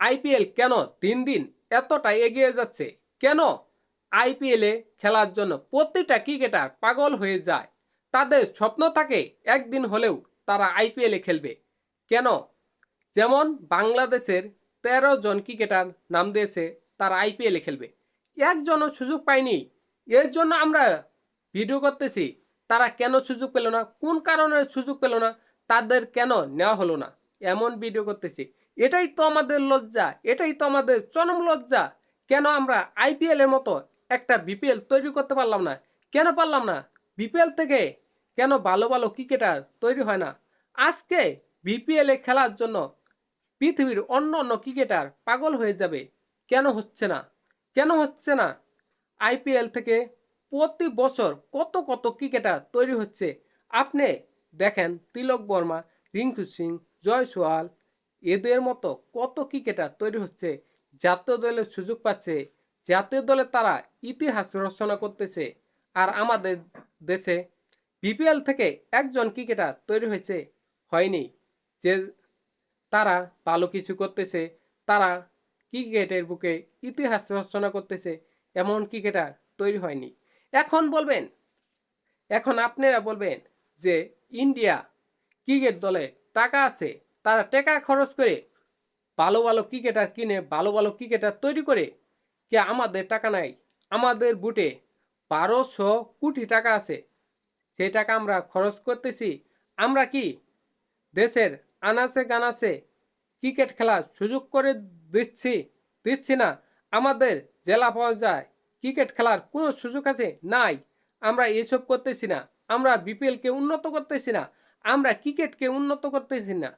IPL কেন দিন দিন এতটাই এগিয়ে যাচ্ছে? কেন আইপিএলে খেলার জন্য প্রতিটা ক্রিকেটার পাগল হয়ে যায়? তাদের স্বপ্ন থাকে একদিন হলেও তারা আইপিএলে খেলবে। কেন? যেমন বাংলাদেশের তেরো জন ক্রিকেটার নাম দিয়েছে, তারা আইপিএলে খেলবে। একজনও সুযোগ পায়নি। এর জন্য আমরা ভিডিও করতেছি, তারা কেন সুযোগ পেল না? কোন কারণে সুযোগ পেল না? তাদের কেন নেওয়া হলো না? এমন ভিডিও করতেছি। এটাই তো আমাদের লজ্জা, এটাই তো আমাদের চরম লজ্জা। কেন আমরা আইপিএল এর মতো একটা বিপিএল তৈরি করতে পারলাম না? কেন পারলাম না? বিপিএল থেকে কেন ভালো ভালো ক্রিকেটার তৈরি হয় না? আজকে বিপিএল খেলার জন্য পৃথিবীর অন্য অন্য ক্রিকেটার পাগল হয়ে যাবে। কেন হচ্ছে না? কেন হচ্ছে না? আইপিএল থেকে প্রতি বছর কত কত ক্রিকেটার তৈরি হচ্ছে। আপনি দেখেন তিলক বর্মা, রিঙ্কু সিং জয়সওয়াল এদের মতো কত ক্রিকেটার তৈরি হচ্ছে? জাতীয় দলের সুযোগ পাচ্ছে, জাতীয় দলে তারা ইতিহাস রচনা করতেছে, আর আমাদের দেশে বিপিএল থেকে একজন ক্রিকেটার তৈরি হয়েছে, হয়নি। যে তারা ভালো কিছু করতেছে, তারা ক্রিকেটের বুকে ইতিহাস রচনা করতেছে, এমন ক্রিকেটার তৈরি হয়নি। এখন বলবেন, এখন আপনারা বলবেন যে ইন্ডিয়া ক্রিকেট দলে টাকা আছে তারা টাকা খরচ করে ভালো ভালো ক্রিকেটার কিনে, ভালো ভালো ক্রিকেটার তৈরি করে কি আমাদের টাকা নাই, আমাদের বুটে বারোশো কোটি টাকা আছে। সেই টাকা আমরা খরচ করতেছি। আমরা কি দেশের আনাচে গানাচে ক্রিকেট খেলার সুযোগ করে দিচ্ছি দিচ্ছি না? আমাদের জেলা পর্যায়ে ক্রিকেট খেলার কোনো সুযোগ আছে? নাই। আমরা এসব করতেছি না। আমরা বিপিএলকে উন্নত করতেছি না। আমরা ক্রিকেটকে উন্নত করতেছি না।